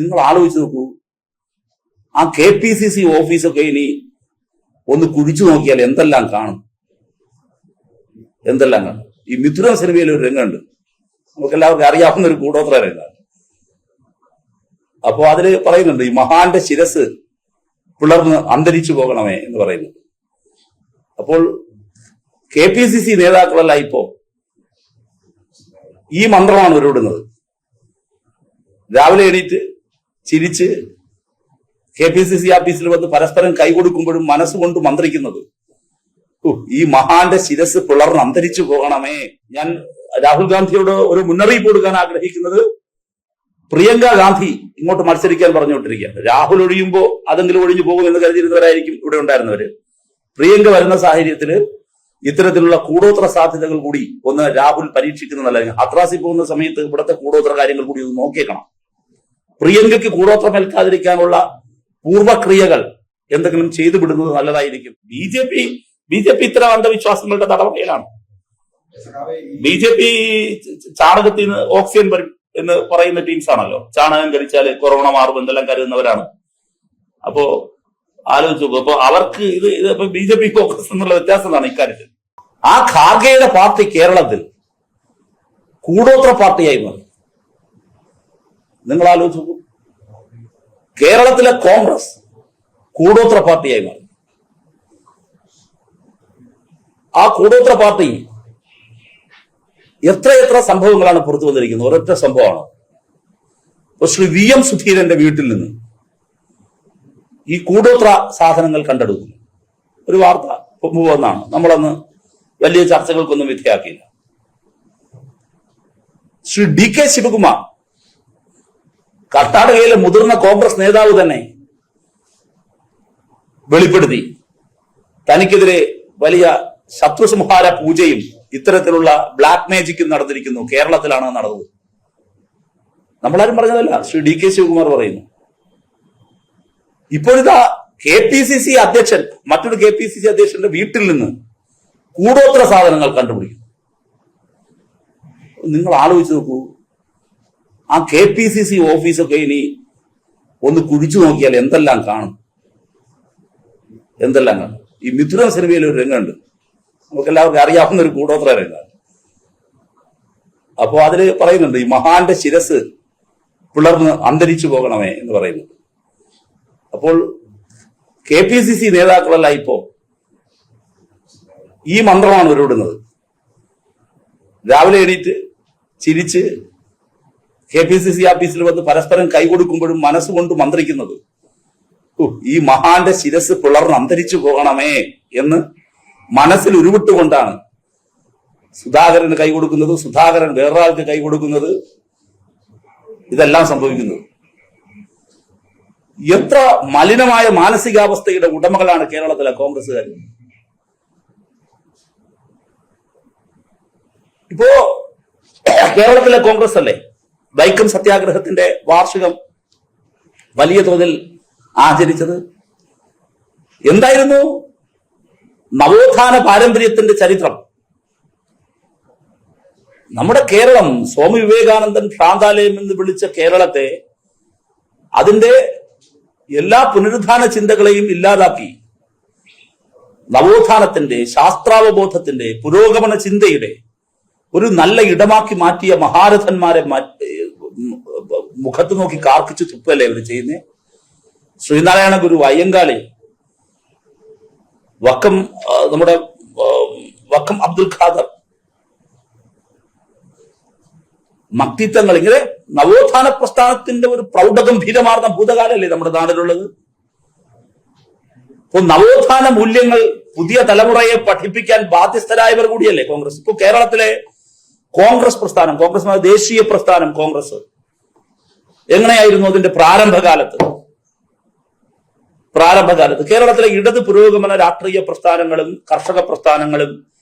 നിങ്ങൾ ആലോചിച്ച് നോക്കൂ. ആ കെ പി സി സി ഓഫീസൊക്കെ ഇനി ഒന്ന് കുഴിച്ചു നോക്കിയാൽ എന്തെല്ലാം കാണും? എന്തെല്ലാം കാണും? ഈ മിഥുന സിനിമയിൽ ഒരു രംഗമുണ്ട്. നമുക്ക് എല്ലാവർക്കും അറിയാവുന്ന ഒരു കൂടോത്ര രംഗമാണ് അപ്പോ അതിൽ പറയുന്നുണ്ട് ഈ മഹാന്റെ ശിരസ് പിളർന്ന് അന്തരിച്ചു പോകണമേ എന്ന് പറയുന്നത് അപ്പോൾ കെ പി സി സി നേതാക്കളല്ല ഇപ്പോ. ഈ മന്ത്രമാണ് ഉരുവിടുന്നത് രാവിലെ എണീറ്റ് ചിരിച്ച് കെ പി സി സി ഓഫീസിൽ വന്ന് പരസ്പരം കൈകൊടുക്കുമ്പോഴും മനസ്സുകൊണ്ട് മന്ത്രിക്കുന്നത്. ഈ മഹാന്റെ ശിരസ് പിളർന്ന് അന്തരിച്ചു പോകണമേ. ഞാൻ രാഹുൽ ഗാന്ധിയോട് ഒരു മുന്നറിയിപ്പ് കൊടുക്കാൻ ആഗ്രഹിക്കുന്നത് പ്രിയങ്ക ഗാന്ധി ഇങ്ങോട്ട് മത്സരിക്കാൻ പറഞ്ഞുകൊണ്ടിരിക്കുകയാണ്. രാഹുൽ ഒഴിയുമ്പോൾ അതെങ്കിലും ഒഴിഞ്ഞു പോകും എന്ന് കരുതിയിരുന്നവരായിരിക്കും ഇവിടെ ഉണ്ടായിരുന്നവര്. പ്രിയങ്ക വരുന്ന സാഹചര്യത്തിൽ ഇത്തരത്തിലുള്ള കൂടോത്ര സാധ്യതകൾ കൂടി ഒന്ന് രാഹുൽ പരീക്ഷിക്കുന്നതല്ല അത്രാസി പോകുന്ന സമയത്ത് ഇവിടുത്തെ കൂടോത്ര കാര്യങ്ങൾ കൂടി ഒന്ന് നോക്കിയേക്കണം. പ്രിയങ്കയ്ക്ക് കൂടോത്രം ഏൽക്കാതിരിക്കാനുള്ള പൂർവക്രിയകൾ എന്തെങ്കിലും ചെയ്തു വിടുന്നത് നല്ലതായിരിക്കും. B J P B J P ഇത്തരം അന്ധവിശ്വാസങ്ങളുടെ നടപടിയിലാണ്. ബി ജെ പി ചാണകത്തിൽ നിന്ന് ഓക്സിജൻ വരും എന്ന് പറയുന്ന ടീംസ് ആണല്ലോ. ചാണകം കഴിച്ചാൽ കൊറോണ മാറും എന്തെല്ലാം കരുതുന്നവരാണ്. അപ്പോ ആലോചിച്ച് നോക്കും. അപ്പൊ അവർക്ക് ഇത് ഇത് ഇപ്പൊ ബി ജെ പി കോൺഗ്രസ് എന്നുള്ള വ്യത്യാസം എന്താണ് ഇക്കാര്യത്തിൽ? ആ ഖാർഗെയുടെ പാർട്ടി കേരളത്തിൽ കൂടോത്ര പാർട്ടിയായി മാറി. നിങ്ങൾ ആലോചിച്ച് കേരളത്തിലെ കോൺഗ്രസ് കൂടോത്ര പാർട്ടിയായി മാറി. ആ കൂടോത്ര പാർട്ടി എത്രയെത്ര സംഭവങ്ങളാണ് പുറത്തു വന്നിരിക്കുന്നത്? ഒരൊറ്റ സംഭവമാണ്. ഇപ്പൊ ശ്രീ വി എം സുധീരന്റെ വീട്ടിൽ നിന്ന് ഈ കൂടോത്ര സാധനങ്ങൾ കണ്ടെടുക്കുന്നു. ഒരു വാർത്ത മുമ്പ് വന്നാണ്. നമ്മളന്ന് വലിയ ചർച്ചകൾക്കൊന്നും വിധേയാക്കിയില്ല ശ്രീ ഡി കെ ശിവകുമാർ കർണാടകയിലെ മുതിർന്ന കോൺഗ്രസ് നേതാവ് തന്നെ വെളിപ്പെടുത്തി. തനിക്കെതിരെ വലിയ ശത്രുസംഹാര പൂജയും ഇത്തരത്തിലുള്ള ബ്ലാക്ക് മാജിക്കും നടന്നിരിക്കുന്നു. കേരളത്തിലാണ് നടന്നത്. നമ്മളാരും പറഞ്ഞതല്ല. ശ്രീ ഡി കെ ശിവകുമാർ പറയുന്നു. ഇപ്പോഴിതാ കെ പി സി സി അധ്യക്ഷൻ മറ്റൊരു കെ പി സി സി അധ്യക്ഷന്റെ വീട്ടിൽ നിന്ന് കൂടോത്ര സാധനങ്ങൾ കണ്ടുപിടിക്കും. നിങ്ങൾ ആലോചിച്ച് നോക്കൂ. ആ കെ പി സി സി ഓഫീസൊക്കെ ഇനി ഒന്ന് കുഴിച്ചു നോക്കിയാൽ എന്തെല്ലാം കാണും? എന്തെല്ലാം കാണും? ഈ മിഥുന സിനിമയിൽ ഒരു രംഗമുണ്ട്. നമുക്ക് എല്ലാവർക്കും അറിയാവുന്ന ഒരു കൂടോത്ര രംഗമാണ് അപ്പോ അതിൽ പറയുന്നുണ്ട് ഈ മഹാന്റെ ശിരസ് പിളർന്ന് അന്തരിച്ചു പോകണമേ എന്ന് പറയുന്നത് അപ്പോൾ കെ പി സി സി നേതാക്കളല്ല ഇപ്പോ. ഈ മന്ത്രമാണ് ഉരുവിടുന്നത് രാവിലെ എണീറ്റ് ചിരിച്ച് കെ പി സി സി ഓഫീസിൽ വന്ന് പരസ്പരം കൈകൊടുക്കുമ്പോഴും മനസ്സുകൊണ്ട് മന്ത്രിക്കുന്നത്. ഈ മഹാന്റെ ശിരസ് പിളർന്ന് അന്തരിച്ചു പോകണമേ എന്ന് മനസ്സിൽ ഉരുവിട്ടുകൊണ്ടാണ് സുധാകരന് കൈ കൊടുക്കുന്നത് സുധാകരൻ വേറൊരാൾക്ക് കൈ കൊടുക്കുന്നത് ഇതെല്ലാം സംഭവിക്കുന്നത്. എത്ര മലിനമായ മാനസികാവസ്ഥയുടെ ഉടമകളാണ് കേരളത്തിലെ കോൺഗ്രസ്സുകാർ. ഇപ്പോ കേരളത്തിലെ കോൺഗ്രസ് അല്ലേ വൈക്കം സത്യാഗ്രഹത്തിന്റെ വാർഷികം വലിയ തോതിൽ ആചരിച്ചത്. എന്തായിരുന്നു? നവോത്ഥാന പാരമ്പര്യത്തിന്റെ ചരിത്രം. നമ്മുടെ കേരളം സ്വാമി വിവേകാനന്ദൻ ഭ്രാന്താലയം എന്ന് വിളിച്ച കേരളത്തെ അതിന്റെ എല്ലാ പുനരുദ്ധാന ചിന്തകളെയും ഇല്ലാതാക്കി. നവോത്ഥാനത്തിന്റെ ശാസ്ത്രാവബോധത്തിന്റെ പുരോഗമന ചിന്തയുടെ ഒരു നല്ല ഇടമാക്കി മാറ്റിയ മഹാരഥന്മാരെ മുഖത്ത് നോക്കി കാർക്കിച്ചു തുപ്പല്ലേ ഇവർ ചെയ്യുന്നേ? ശ്രീനാരായണ ഗുരു അയ്യങ്കാളി വക്കം നമ്മുടെ വക്കം അബ്ദുൽ ഖാദർ. മക്തിത്വങ്ങൾ ഇങ്ങനെ നവോത്ഥാന പ്രസ്ഥാനത്തിന്റെ ഒരു പ്രൗഢഗംഭീരമാർന്ന ഭൂതകാലല്ലേ നമ്മുടെ നാടിലുള്ളത് ഇപ്പൊ നവോത്ഥാന മൂല്യങ്ങൾ പുതിയ തലമുറയെ പഠിപ്പിക്കാൻ ബാധ്യസ്ഥരായവർ കൂടിയല്ലേ കോൺഗ്രസ്? ഇപ്പൊ കേരളത്തിലെ കോൺഗ്രസ് പ്രസ്ഥാനം കോൺഗ്രസ് ദേശീയ പ്രസ്ഥാനം കോൺഗ്രസ്. എങ്ങനെയായിരുന്നു അതിന്റെ പ്രാരംഭകാലത്ത്? പ്രാരംഭകാലത്ത്. കേരളത്തിലെ ഇടത് പുരോഗമന രാഷ്ട്രീയ പ്രസ്ഥാനങ്ങളും കർഷക പ്രസ്ഥാനങ്ങളും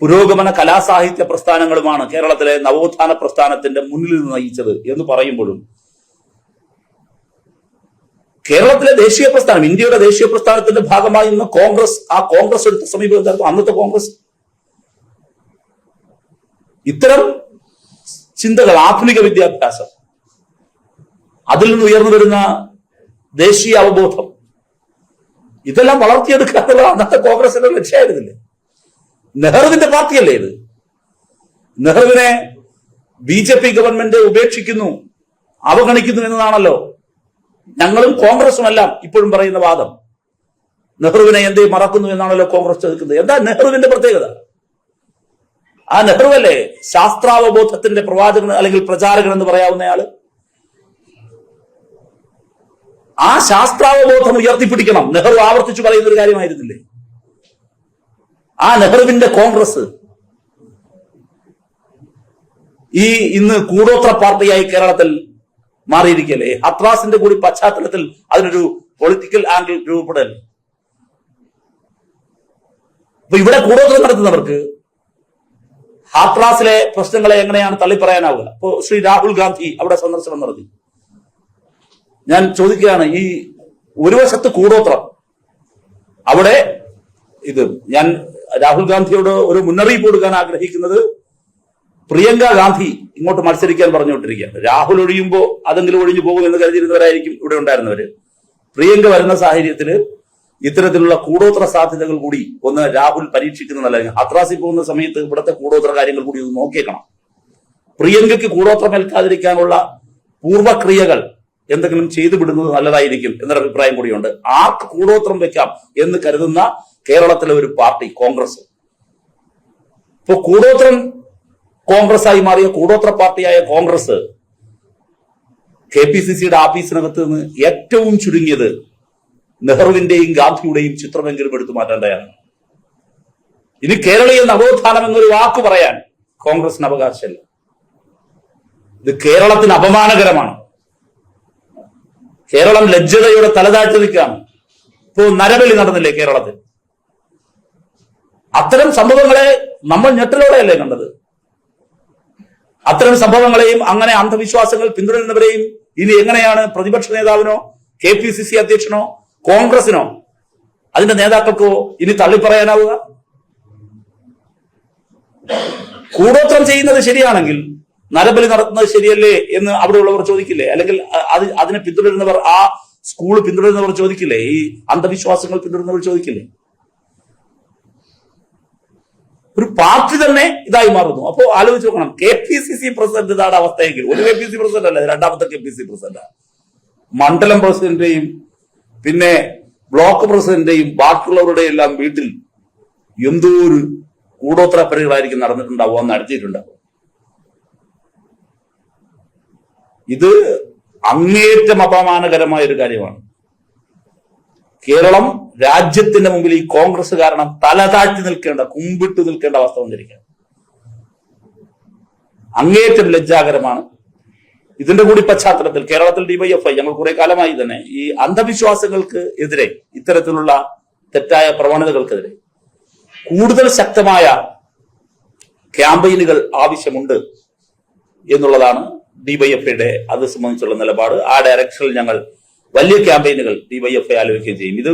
പുരോഗമന കലാസാഹിത്യ പ്രസ്ഥാനങ്ങളുമാണ് കേരളത്തിലെ നവോത്ഥാന പ്രസ്ഥാനത്തിന്റെ മുന്നിൽ നയിച്ചത് എന്ന് പറയുമ്പോഴും കേരളത്തിലെ ദേശീയ പ്രസ്ഥാനം ഇന്ത്യയുടെ ദേശീയ പ്രസ്ഥാനത്തിന്റെ ഭാഗമായി കോൺഗ്രസ് ആ കോൺഗ്രസ് എടുത്ത സമീപനം? അന്നത്തെ കോൺഗ്രസ് ഇത്തരം ചിന്തകൾ ആധുനിക വിദ്യാഭ്യാസം അതിൽ നിന്ന് ഉയർന്നു വരുന്ന ദേശീയ അവബോധം ഇതെല്ലാം വളർത്തിയെടുക്കുക അന്നത്തെ കോൺഗ്രസിന്റെ ലക്ഷ്യമായിരുന്നില്ലേ? നെഹ്റുവിന്റെ പാർട്ടിയല്ലേ ഇത്. നെഹ്റുവിനെ ബി ജെ പി ഗവൺമെന്റ് ഉപേക്ഷിക്കുന്നു അവഗണിക്കുന്നു എന്നതാണല്ലോ. ഞങ്ങളും കോൺഗ്രസും എല്ലാം ഇപ്പോഴും പറയുന്ന വാദം. നെഹ്റുവിനെ എന്തേ മറക്കുന്നു എന്നാണല്ലോ കോൺഗ്രസ് ചെറുക്കുന്നത് എന്താ നെഹ്റുവിന്റെ പ്രത്യേകത? ആ നെഹ്റുവല്ലേ ശാസ്ത്രാവബോധത്തിന്റെ പ്രവാചകൻ അല്ലെങ്കിൽ പ്രചാരകൻ എന്ന് പറയാവുന്നയാൾ ആ ശാസ്ത്രാവബോധം ഉയർത്തിപ്പിടിക്കണം. നെഹ്റു ആവർത്തിച്ചു പറയുന്ന ഒരു കാര്യമായിരുന്നില്ലേ? ആ നെഹ്റുവിന്റെ കോൺഗ്രസ് ഈ ഇന്ന് കൂടോത്ര പാർട്ടിയായി കേരളത്തിൽ മാറിയിരിക്കല്ലേ ഹത്രാസിന്റെ കൂടി പശ്ചാത്തലത്തിൽ അതിനൊരു പൊളിറ്റിക്കൽ ആംഗിൾ രൂപപ്പെടൽ. അപ്പൊ ഇവിടെ കൂടോത്രം നടത്തുന്നവർക്ക് ഹാത്രാസിലെ പ്രശ്നങ്ങളെ എങ്ങനെയാണ് തള്ളിപ്പറയാനാവുക? അപ്പോ ശ്രീ രാഹുൽ ഗാന്ധി അവിടെ സന്ദർശനം നടത്തി. ഞാൻ ചോദിക്കുകയാണ് ഈ ഒരു വശത്ത് കൂടോത്രം അവിടെ ഇത് ഞാൻ രാഹുൽ ഗാന്ധിയോട് ഒരു മുന്നറിയിപ്പ് കൊടുക്കാൻ ആഗ്രഹിക്കുന്നത് പ്രിയങ്ക ഗാന്ധി ഇങ്ങോട്ട് മത്സരിക്കാൻ പറഞ്ഞു വിട്ടിരിക്കുകയാണ് രാഹുൽ ഒഴിയുമ്പോൾ അതെങ്കിലും ഒഴിഞ്ഞു പോകും എന്ന് കരുതിയിരുന്നവരായിരിക്കും ഇവിടെ ഉണ്ടായിരുന്നവര്. പ്രിയങ്ക വരുന്ന സാഹചര്യത്തിൽ ഇത്തരത്തിലുള്ള കൂടോത്ര സാധ്യതകൾ കൂടി ഒന്ന് രാഹുൽ പരീക്ഷിക്കുന്നതല്ല അത്രാസി പോകുന്ന സമയത്ത് ഇവിടുത്തെ കൂടോത്ര കാര്യങ്ങൾ കൂടി ഒന്ന് നോക്കിയേക്കണം. പ്രിയങ്കയ്ക്ക് കൂടോത്രം ഏൽക്കാതിരിക്കാനുള്ള പൂർവക്രിയകൾ എന്തെങ്കിലും ചെയ്തു വിടുന്നത് നല്ലതായിരിക്കും എന്നൊരു അഭിപ്രായം കൂടിയുണ്ട്. ആർക്ക് കൂടോത്രം വെക്കാം എന്ന് കരുതുന്ന കേരളത്തിലെ ഒരു പാർട്ടി കോൺഗ്രസ്. ഇപ്പൊ കൂടോത്രം കോൺഗ്രസ് ആയി മാറിയ കൂടോത്ര പാർട്ടിയായ കോൺഗ്രസ് കെ പി സി സിയുടെ ആഫീസിനകത്ത് നിന്ന് ഏറ്റവും ചുരുങ്ങിയത് നെഹ്റുവിന്റെയും ഗാന്ധിയുടെയും ചിത്രമെങ്കിലും എടുത്തു മാറ്റേണ്ടതാണ് ഇനി കേരളീയ നവോത്ഥാനം എന്നൊരു വാക്ക് പറയാൻ കോൺഗ്രസിന് അവകാശമില്ല. ഇത് കേരളത്തിന് അപമാനകരമാണ്. കേരളം ലജ്ജതയുടെ തലതാഴ്ത്തി നിൽക്കുകയാണ്. ഇപ്പോ നരബലി നടന്നില്ലേ കേരളത്തിൽ? അത്തരം സംഭവങ്ങളെ നമ്മൾ ഞെട്ടലോടെയല്ലേ കണ്ടത്? അത്തരം സംഭവങ്ങളെയും അങ്ങനെ അന്ധവിശ്വാസങ്ങൾ പിന്തുടരുന്നവരെയും ഇനി എങ്ങനെയാണ് പ്രതിപക്ഷ നേതാവിനോ കെ പി സി സി അധ്യക്ഷനോ കോൺഗ്രസിനോ? അതിന്റെ നേതാക്കൾക്കോ ഇനി തള്ളിപ്പറയാനാവുക? കൂടോത്രം ചെയ്യുന്നത് ശരിയാണെങ്കിൽ നരബലി നടത്തുന്നത് ശരിയല്ലേ എന്ന് അവിടെയുള്ളവർ ചോദിക്കില്ലേ? അല്ലെങ്കിൽ അത് അതിനെ പിന്തുടരുന്നവർ ആ സ്കൂൾ പിന്തുടരുന്നവർ ചോദിക്കില്ലേ? ഈ അന്ധവിശ്വാസങ്ങൾ പിന്തുടരുന്നവർ ചോദിക്കില്ലേ? ഒരു പാർട്ടി തന്നെ ഇതായി മാറുന്നു. അപ്പോ ആലോചിച്ച് നോക്കണം. K P C C president ഇതാണ് അവസ്ഥയെങ്കിൽ. ഒരു കെ പി സി പ്രസിഡന്റ് അല്ല രണ്ടാമത്തെ കെ പി സി പ്രസിഡന്റ്. മണ്ഡലം പ്രസിഡന്റിന്റെയും പിന്നെ ബ്ലോക്ക് പ്രസിഡന്റിന്റെയും ബാക്കിയുള്ളവരുടെ എല്ലാം വീട്ടിൽ എന്തോ ഒരു കൂടോത്ര പരികളായിരിക്കും നടന്നിട്ടുണ്ടാവുക നടത്തിയിട്ടുണ്ടാവും ഇത് അങ്ങേറ്റം അപമാനകരമായ ഒരു കാര്യമാണ്. കേരളം രാജ്യത്തിന്റെ മുമ്പിൽ ഈ കോൺഗ്രസ് കാരണം തല താഴ്ത്തി നിൽക്കേണ്ട കുമ്പിട്ട് നിൽക്കേണ്ട അവസ്ഥ വന്നിരിക്കുകയാണ്. അങ്ങേറ്റം ലജ്ജാകരമാണ് ഇതിന്റെ കൂടി പശ്ചാത്തലത്തിൽ കേരളത്തിൽ ഡിവൈഎഫ്ഐ ഞങ്ങൾ കുറെ കാലമായി തന്നെ ഈ അന്ധവിശ്വാസങ്ങൾക്ക് എതിരെ ഇത്തരത്തിലുള്ള തെറ്റായ പ്രവണതകൾക്കെതിരെ കൂടുതൽ ശക്തമായ ക്യാമ്പയിനുകൾ ആവശ്യമുണ്ട് എന്നുള്ളതാണ് ഡിവൈഎഫ്ഐയുടെ അത് സംബന്ധിച്ചുള്ള നിലപാട്. ആ ഡയറക്ഷനിൽ ഞങ്ങൾ വലിയ ക്യാമ്പയിനുകൾ ഡിവൈഎഫ്ഐ ആലോചിക്കുകയും ചെയ്യും. ഇത്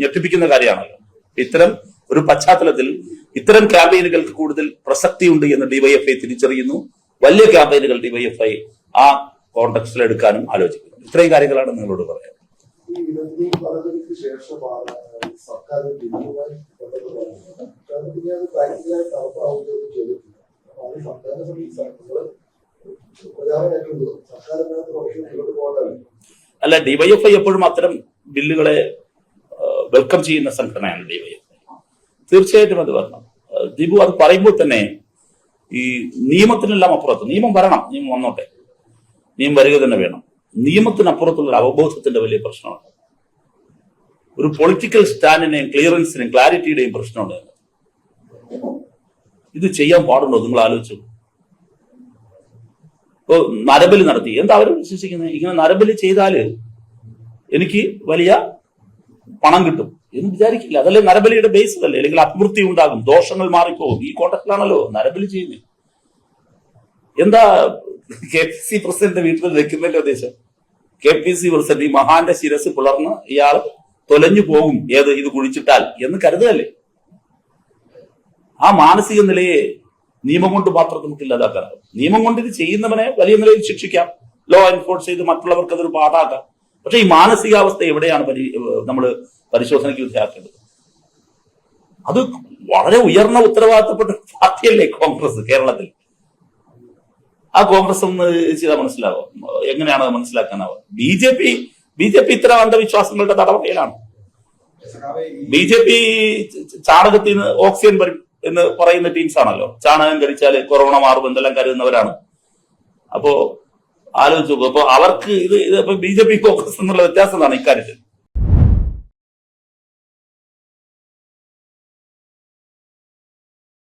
ഞെട്ടിപ്പിക്കുന്ന കാര്യമാണല്ലോ. ഇത്തരം ഒരു പശ്ചാത്തലത്തിൽ ഇത്തരം ക്യാമ്പയിനുകൾക്ക് കൂടുതൽ പ്രസക്തിയുണ്ട് എന്ന് ഡിവൈഎഫ്ഐ തിരിച്ചറിയുന്നു. വലിയ ക്യാമ്പയിനുകൾ ഡിവൈഎഫ്ഐ ആ കോണ്ടെക്സ്റ്റിൽ എടുക്കാനും ആലോചിക്കുന്നു. ഇത്രയും കാര്യങ്ങളാണ് നിങ്ങളോട് പറയാം സർക്കാർ അല്ല ഡിവൈഎഫ്ഐ എപ്പോഴും അത്തരം ബില്ലുകളെ വെൽക്കം ചെയ്യുന്ന സംഘടനയാണ് ഡിവൈഎഫ്ഐ തീർച്ചയായിട്ടും അത് വരണം. ദീപു അത് പറയുമ്പോൾ തന്നെ ഈ നിയമത്തിനെല്ലാം അപ്പുറത്ത് നിയമം വരണം നിയമം വന്നോട്ടെ. നിയമം വരിക തന്നെ വേണം. നിയമത്തിനപ്പുറത്തുള്ള അവബോധത്തിന്റെ വലിയ പ്രശ്നമാണ് ഒരു പൊളിറ്റിക്കൽ സ്റ്റാൻഡിനെയും ക്ലിയറൻസിനെയും ക്ലാരിറ്റിയുടെയും പ്രശ്നമുണ്ട്. ഇത് ചെയ്യാൻ പാടുണ്ടോ നിങ്ങൾ ആലോചിച്ചു. ഇപ്പോ നരബലി നടത്തി. എന്താ അവർ വിശ്വസിക്കുന്നത്? ഇങ്ങനെ നരബലി ചെയ്താൽ എനിക്ക് വലിയ പണം കിട്ടും എന്ന് വിചാരിക്കില്ല. അതല്ലേ നരബലിയുടെ ബേസ് അല്ലേ അല്ലെങ്കിൽ അഭിവൃദ്ധി ഉണ്ടാകും. ദോഷങ്ങൾ മാറിപ്പോകും. ഈ കോണ്ടക്റ്റിലാണല്ലോ നരബലി ചെയ്യുന്നത്. എന്താ കെ പി സി പ്രസിഡന്റ് വീട്ടിൽ വെക്കുന്നതിന്റെ ഉദ്ദേശം? കെ പി സി പ്രസിഡന്റ് ഈ മഹാന്റെ ശിരസ് പിളർന്ന് ഇയാൾ തൊലഞ്ഞു പോകും. ഏത്? ഇത് കുഴിച്ചിട്ടാൽ എന്ന് കരുതല്ലേ ആ മാനസിക നിലയെ നിയമം കൊണ്ട് മാത്രം നമുക്ക് ഇല്ലാതാക്കാനാകും നിയമം കൊണ്ട് ഇത് ചെയ്യുന്നവനെ വലിയ നിലയിൽ ശിക്ഷിക്കാം. ലോ എൻഫോഴ്സ് ചെയ്ത് മറ്റുള്ളവർക്ക് അതൊരു പാഠാക്കാം. പക്ഷെ ഈ മാനസികാവസ്ഥ എവിടെയാണ് പരി നമ്മൾ പരിശോധനയ്ക്ക് വിധേയാക്കേണ്ടത് അത് വളരെ ഉയർന്ന ഉത്തരവാദിത്തപ്പെട്ട പാർട്ടിയല്ലേ കോൺഗ്രസ് കേരളത്തിൽ? ആ കോൺഗ്രസ് ഒന്ന് ചെയ്താൽ മനസ്സിലാവോ. എങ്ങനെയാണ് മനസ്സിലാക്കാനാവോ മനസ്സിലാക്കാനാവുക? B J P B J P ഇത്തരം അന്ധവിശ്വാസങ്ങളുടെ തടവറയിലാണ് ബി ജെ പി ചാണകത്തിൽ നിന്ന് ഓക്സിജൻ വരും എന്ന് പറയുന്ന ടീംസ് ആണല്ലോ. ചാണകം കഴിച്ചാൽ കൊറോണ മാറും എന്തെല്ലാം കരുതുന്നവരാണ്. അപ്പോ ആലോചിച്ച് നോക്കും. അപ്പൊ അവർക്ക് ഇത് ഇത് ബി ജെ പി കോൺഗ്രസ് എന്നുള്ള വ്യത്യാസം എന്താണ് ഇക്കാര്യത്തിൽ?